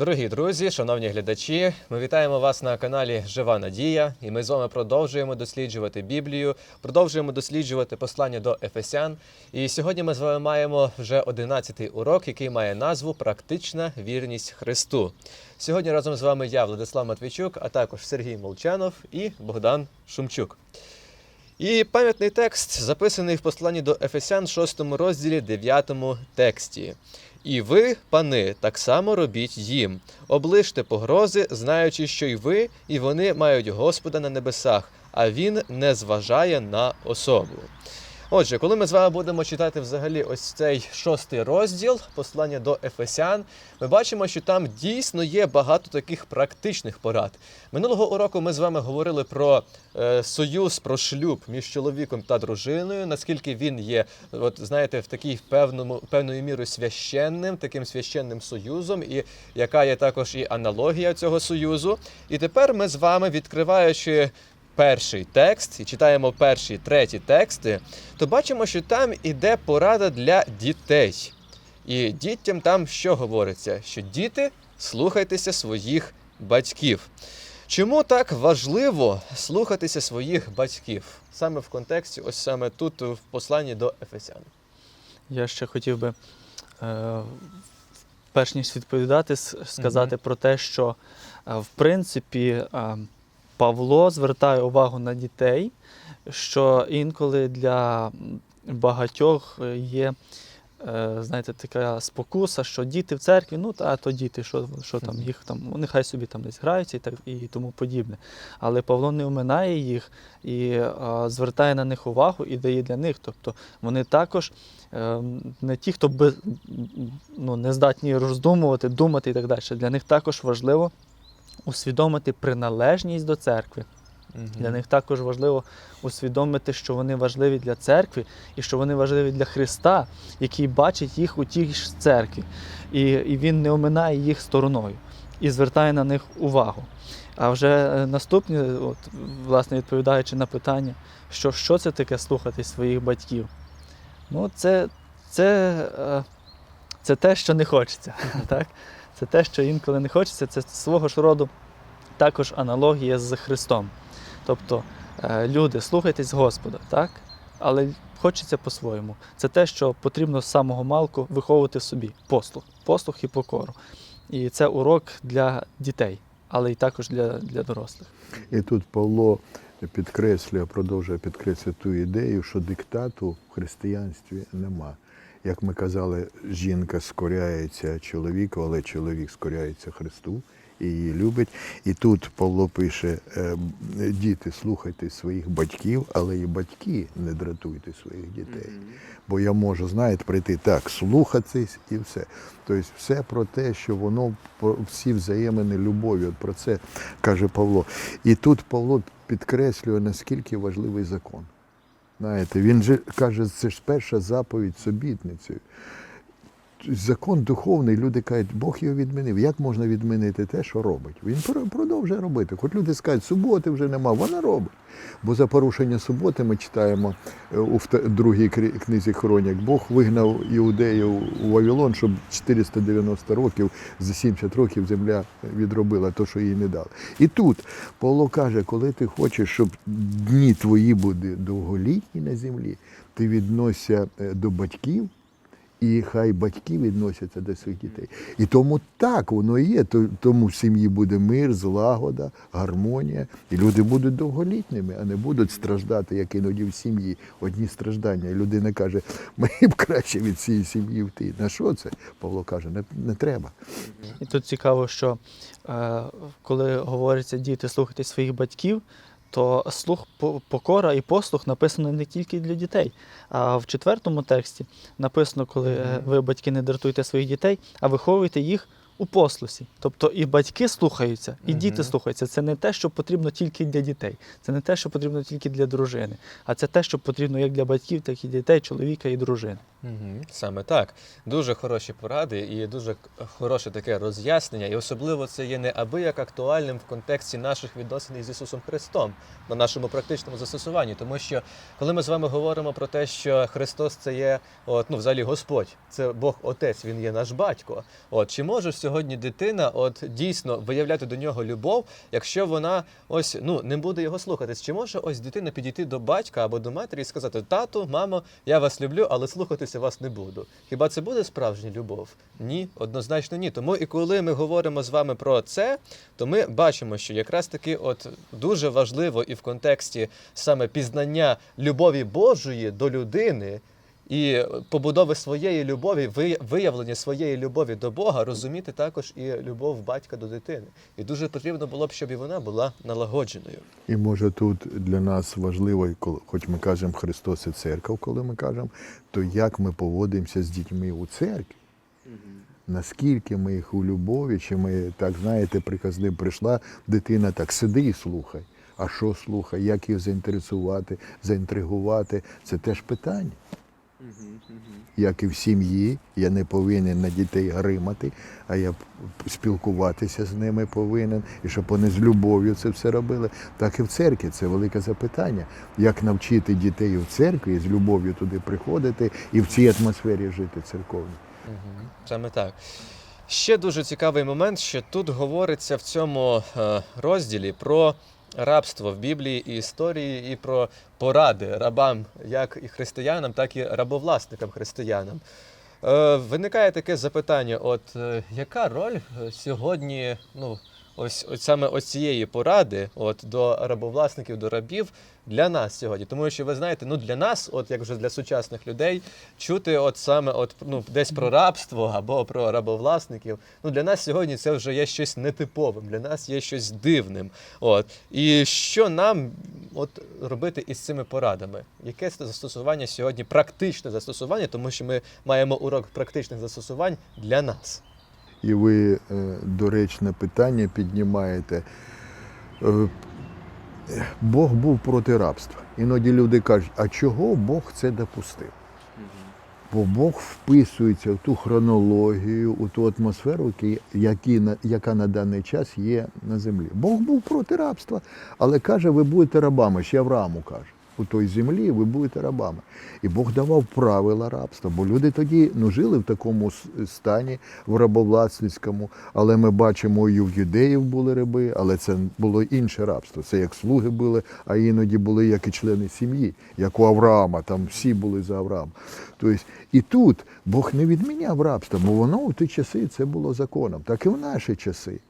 Дорогі друзі, шановні глядачі, ми вітаємо вас на каналі Жива Надія, і ми з вами продовжуємо досліджувати Біблію, продовжуємо досліджувати послання до Ефесян. І сьогодні ми з вами маємо вже 11-й урок, який має назву Практична вірність Христу. Сьогодні разом з вами я, Владислав Матвійчук, а також Сергій Молчанов і Богдан Шумчук. І пам'ятний текст записаний в посланні до Ефесян, 6 розділі, 9 тексті. І ви, пани, так само робіть їм. Оближте погрози, знаючи, що й ви, і вони мають Господа на небесах, а він не зважає на особу. Отже, коли ми з вами будемо читати взагалі ось цей шостий розділ послання до Ефесян, ми бачимо, що там дійсно є багато таких практичних порад. Минулого уроку ми з вами говорили про е, союз, про шлюб між чоловіком та дружиною, наскільки він є, от знаєте, в такій певному певною мірою священним, таким священним союзом, і яка є також і аналогія цього союзу. І тепер ми з вами, відкриваючи перший текст і читаємо перші треті тексти, то бачимо, що там іде порада для дітей. І дітям там що говориться? Що діти слухайтеся своїх батьків. Чому так важливо слухатися своїх батьків? Саме в контексті, ось саме тут, в посланні до Ефесян. Я ще хотів би, е, перш ніж відповідати, сказати про те, що е, в принципі е, Павло звертає увагу на дітей, що інколи для багатьох є. е, Знаєте, така спокуса, що діти в церкві, ну та то діти, що, що там їх там, нехай собі там десь граються і так і тому подібне. Але Павло не оминає їх і е, звертає на них увагу і дає для них. Тобто вони також е, не ті, хто без, ну, не здатні роздумувати, думати і так далі. Для них також важливо усвідомити приналежність до церкви. Для них також важливо усвідомити, що вони важливі для церкви і що вони важливі для Христа, який бачить їх у тій ж церкві. І, і Він не оминає їх стороною і звертає на них увагу. А вже е, наступні, от, власне, відповідаючи на питання, що, що це таке слухати своїх батьків? Ну, це, це, е, це те, що не хочеться. Так? Це те, що інколи не хочеться, це свого ж роду також аналогія з Христом. Тобто, е, люди, слухайтесь Господа, так? але хочеться по-своєму. Це те, що потрібно з самого малку виховувати в собі послух, послух і покору. І це урок для дітей, але й також для, для дорослих. І тут Павло підкреслює, продовжує підкреслювати ту ідею, що диктату в християнстві нема. Як ми казали, жінка скоряється чоловіку, але чоловік скоряється Христу і її любить. І тут Павло пише: е, діти, слухайте своїх батьків, але і батьки не дратуйте своїх дітей. Бо я можу, знаєте, прийти так, слухатись і все. Тобто все про те, що воно всі взаємини любові. От про це каже Павло. І тут Павло підкреслює, наскільки важливий закон. Знаєте, він же каже, це ж перша заповідь з обітницею. Закон духовний, люди кажуть, Бог його відмінив. Як можна відмінити те, що робить? Він продовжує робити. Хоч люди скажуть, суботи вже нема, вона робить. Бо за порушення суботи ми читаємо е, у другій книзі Хронік, Бог вигнав іудеїв у Вавилон, щоб 490 років, за 70 років земля відробила те, що їй не дали. І тут Павло каже, коли ти хочеш, щоб дні твої були довголітні на землі, ти відносся е, до батьків. І хай батьки відносяться до своїх дітей. І тому так воно і є. То- Тому в сім'ї буде мир, злагода, гармонія. І люди будуть довголітніми, а не будуть страждати, як іноді в сім'ї. Одні страждання. І людина каже, мені б краще від цієї сім'ї вти. На що це? Павло каже, не, не треба. І тут цікаво, що е, коли говориться діти, слухайте своїх батьків, то слух, по- покора і послух написано не тільки для дітей. А в четвертому тексті написано, коли е, ви, батьки, не дратуйте своїх дітей, а виховуєте їх у послусі. Тобто і батьки слухаються, і діти слухаються. Це не те, що потрібно тільки для дітей, це не те, що потрібно тільки для дружини, а це те, що потрібно як для батьків, так і дітей, чоловіка і дружини. Угу, саме так. Дуже хороші поради і дуже хороше таке роз'яснення. І особливо це є неабияк актуальним в контексті наших відносин із Ісусом Христом на нашому практичному застосуванні. Тому що коли ми з вами говоримо про те, що Христос це є, от, ну, взагалі Господь, це Бог Отець, Він є наш батько. От, чи може сьогодні сьогодні дитина, от дійсно виявляти до нього любов, якщо вона ось ну не буде його слухатись? Чи може ось дитина підійти до батька або до матері і сказати: Тату, мамо, я вас люблю, але слухатися вас не буду? Хіба це буде справжня любов? Ні, однозначно ні. Тому і коли ми говоримо з вами про це, то ми бачимо, що якраз таки от дуже важливо і в контексті саме пізнання любові Божої до людини. І побудови своєї любові, ви- виявлення своєї любові до Бога, розуміти також і любов батька до дитини. І дуже потрібно було б, щоб і вона була налагодженою. І може тут для нас важливо, хоч ми кажемо Христос і церква, коли ми кажемо, то як ми поводимося з дітьми у церкві. Наскільки ми їх у любові, чи ми так знаєте, приказним прийшла дитина, так сиди і слухай. А що слухай, як їх заінтересувати, заінтригувати, це теж питання. Як і в сім'ї, я не повинен на дітей гримати, а я спілкуватися з ними повинен, і щоб вони з любов'ю це все робили. Так і в церкві це велике запитання. Як навчити дітей в церкві з любов'ю туди приходити і в цій атмосфері жити церковній. Саме так. Ще дуже цікавий момент, що тут говориться в цьому е, розділі про рабство в Біблії і історії, і про поради рабам, як і християнам, так і рабовласникам християнам. Е, Виникає таке запитання: от е, яка роль сьогодні, ну, ось, ось саме ось цієї поради, от до рабовласників, до рабів для нас сьогодні? Тому що ви знаєте, ну для нас, от як вже для сучасних людей, чути от саме от ну десь про рабство або про рабовласників. Ну для нас сьогодні це вже є щось нетиповим, для нас є щось дивним. От і що нам от робити із цими порадами? Яке застосування сьогодні? Практичне застосування, тому що ми маємо урок практичних застосувань для нас. І ви е, доречне питання піднімаєте. Е, Бог був проти рабства. Іноді люди кажуть, а чого Бог це допустив? Бо Бог вписується в ту хронологію, у ту атмосферу, які- які яка на даний час є на землі. Бог був проти рабства, але каже, ви будете рабами, ще Аврааму каже. У той землі ви будете рабами. І Бог давав правила рабства, бо люди тоді ну, жили в такому стані, в рабовласницькому. Але ми бачимо, і в юдеїв були раби, але це було інше рабство. Це як слуги були, а іноді були як і члени сім'ї, як у Авраама, там всі були за Авраама. Тобто, і тут Бог не відміняв рабство, бо воно у ті часи це було законом, так і в наші часи.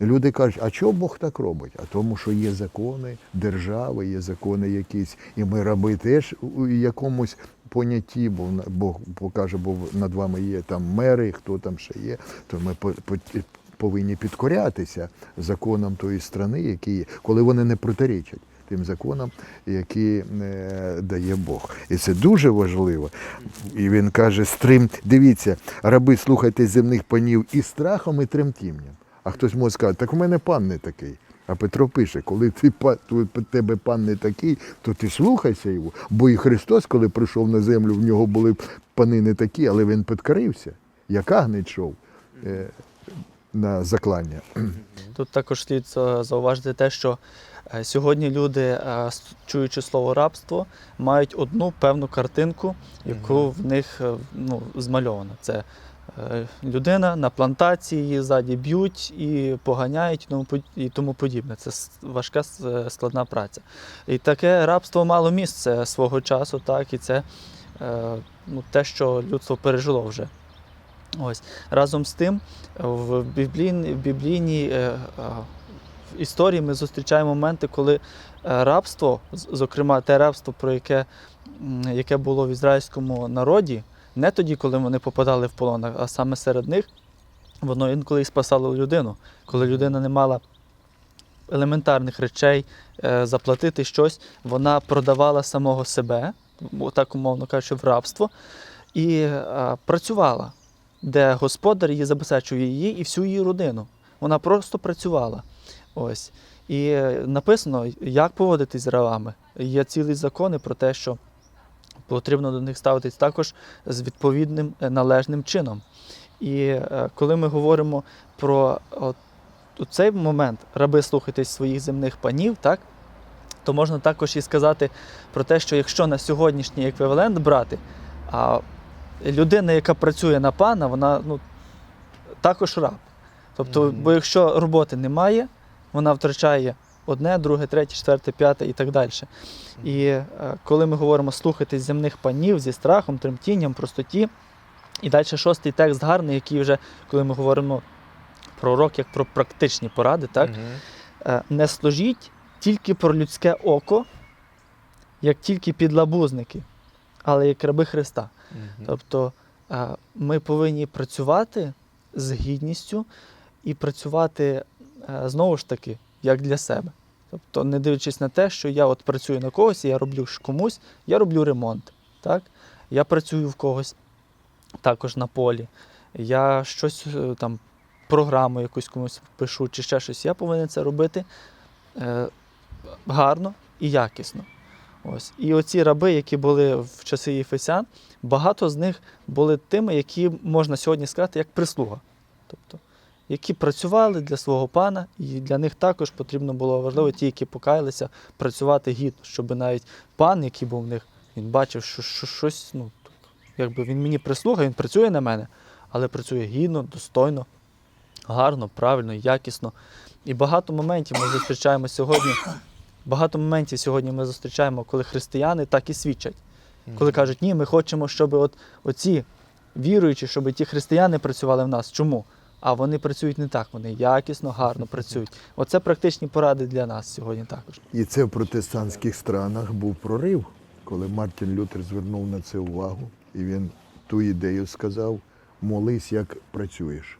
Люди кажуть, а чого Бог так робить? А тому, що є закони держави, є закони якісь, і ми раби теж у якомусь понятті, бо Бог покаже, бо над вами є там мери, хто там ще є, то ми по- по- повинні підкорятися законам тої страни, які є, коли вони не протирічать тим законам, які е, дає Бог. І це дуже важливо. І він каже: стрим, дивіться, раби, слухайте земних панів і страхом, і тремтінням. А хтось може сказати, так у мене пан не такий. А Петро пише, коли ти па- тебе пан не такий, то ти слухайся його. Бо і Христос, коли прийшов на землю, в нього були пани не такі, але він підкорився, як агнець йшов е, на заклання. Тут також слід е, зауважити те, що е, сьогодні люди, е, чуючи слово рабство, мають одну певну картинку, яку в них ну, змальована. Це людина на плантації, її ззаді б'ють і поганяють і тому, подібне. Це важка е, складна праця. І таке рабство мало місце свого часу, так, і це е, ну, те, що людство пережило вже. Ось. Разом з тим, в біблійній, е, е, в історії ми зустрічаємо моменти, коли е, рабство, зокрема те рабство, про яке, яке було в ізраїльському народі, не тоді, коли вони попадали в полон, а саме серед них, воно інколи і спасало людину. Коли людина не мала елементарних речей, е, заплатити щось, вона продавала самого себе, так умовно кажучи, в рабство, і е, працювала, де господар її забезпечує її і всю її родину. Вона просто працювала. Ось. І е, написано, як поводитись з рабами. Є цілі закони про те, що потрібно до них ставитись також з відповідним е, належним чином. І е, коли ми говоримо про от, цей момент раби слухайтесь своїх земних панів, так, то можна також і сказати про те, що якщо на сьогоднішній еквівалент брати, а людина, яка працює на пана, вона ну, також раб. Тобто, Мгм. бо якщо роботи немає, вона втрачає одне, друге, третє, четверте, п'яте і так далі. І е, коли ми говоримо слухати земних панів зі страхом, тремтінням, простоті, і далі шостий текст гарний, який вже, коли ми говоримо про урок як про практичні поради, так? Е, не служіть тільки про людське око, як тільки підлабузники, але як раби Христа. Мгм. Тобто е, ми повинні працювати з гідністю і працювати знову ж таки як для себе. Тобто, не дивлячись на те, що я от працюю на когось, я роблю комусь, я роблю ремонт. Так? Я працюю в когось також на полі. Я щось е, там, програму якусь комусь пишу чи ще щось. Я повинен це робити е, гарно і якісно. Ось. І оці раби, які були в часи Єфесян, багато з них були тими, які можна сьогодні сказати, як прислуга. Тобто, які працювали для свого пана, і для них також потрібно було важливо ті, які покаялися, працювати гідно, щоб навіть пан, який був в них, він бачив, що, що щось, ну, якби він мені прислуга, він працює на мене, але працює гідно, достойно, гарно, правильно, якісно. І багато моментів ми зустрічаємо сьогодні. Багато моментів сьогодні ми зустрічаємо, коли християни так і свідчать. Коли кажуть, ні, ми хочемо, щоб от оці віруючі, щоб ті християни працювали в нас. Чому? А вони працюють не так, вони якісно, гарно працюють. Оце практичні поради для нас сьогодні також. І це в протестантських странах був прорив, коли Мартін Лютер звернув на це увагу, і він ту ідею сказав: молись, як працюєш.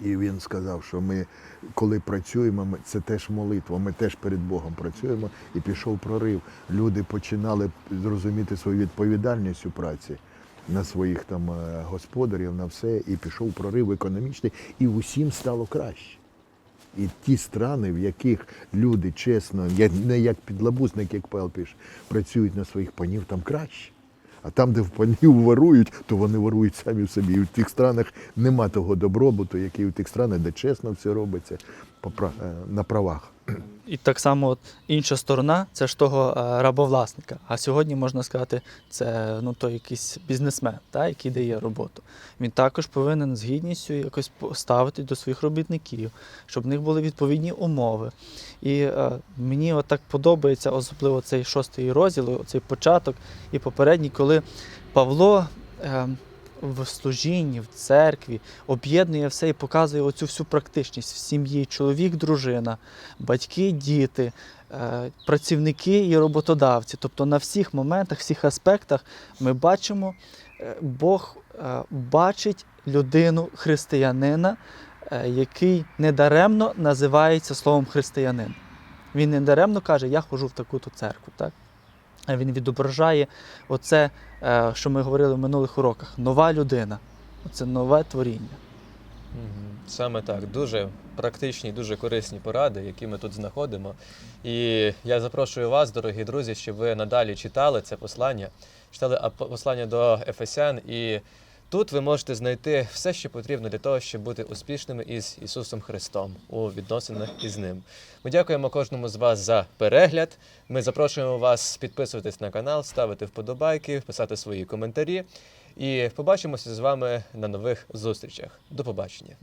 І, він сказав, що ми, коли працюємо, це теж молитва, ми теж перед Богом працюємо, і пішов прорив. Люди починали зрозуміти свою відповідальність у праці на своїх там е, господарів, на все, і пішов прорив економічний, і усім стало краще. І ті страни, в яких люди чесно, не як підлабузник, як Павел пише, працюють на своїх панів, там краще. А там, де в панів ворують, то вони ворують самі в собі. І в тих странах нема того добробуту, який у тих странах, де чесно все робиться е, на правах. І так само от інша сторона це ж того е, рабовласника. А сьогодні можна сказати, це ну, той якийсь бізнесмен, та, який дає роботу. Він також повинен з гідністю якось ставити до своїх робітників, щоб в них були відповідні умови. І е, мені от так подобається, особливо цей шостий розділ, цей початок і попередній, коли Павло. Е, в служінні, в церкві об'єднує все і показує оцю всю практичність в сім'ї, чоловік, дружина, батьки, діти, е, працівники і роботодавці. Тобто на всіх моментах, всіх аспектах ми бачимо, е, Бог е, бачить людину християнина, який недаремно називається словом християнин. Він недаремно каже, я ходжу в таку-то церкву. Так? Він відображає оце, е, що ми говорили в минулих уроках, нова людина. Це нове творіння. Саме так, дуже практичні, дуже корисні поради, які ми тут знаходимо. І я запрошую вас, дорогі друзі, щоб ви надалі читали це послання, читали послання до Ефесян. І тут ви можете знайти все, що потрібно для того, щоб бути успішними із Ісусом Христом у відносинах із Ним. Ми дякуємо кожному з вас за перегляд. Ми запрошуємо вас підписуватись на канал, ставити вподобайки, писати свої коментарі. І побачимося з вами на нових зустрічах. До побачення.